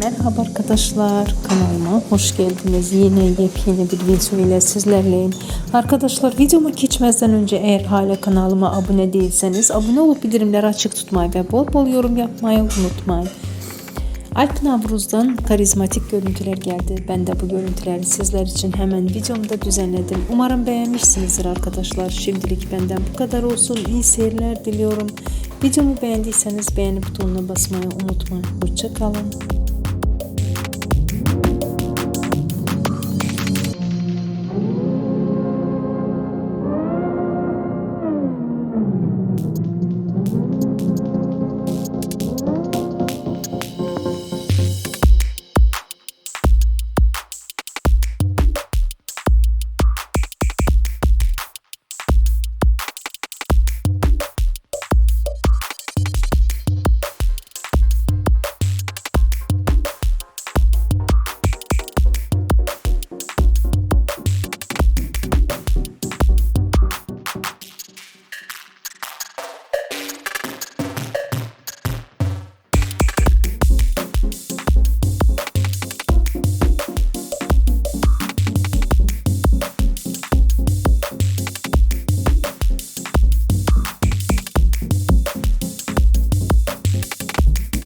Merhaba arkadaşlar kanalıma hoş geldiniz. Yine yepyeni bir video ile sizlerleyim. Arkadaşlar videoma geçmezden önce eğer hala kanalıma abone değilseniz abone olup bildirimleri açık tutmayı ve bol bol yorum yapmayı unutmayın. Alp Navruz'dan karizmatik görüntüler geldi. Ben de bu görüntüleri sizler için hemen videomda düzenledim. Umarım beğenmişsinizdir arkadaşlar. Şimdilik benden bu kadar olsun. İyi seyirler diliyorum. Videomu beğendiyseniz beğeni butonuna basmayı unutmayın. Hoşçakalın.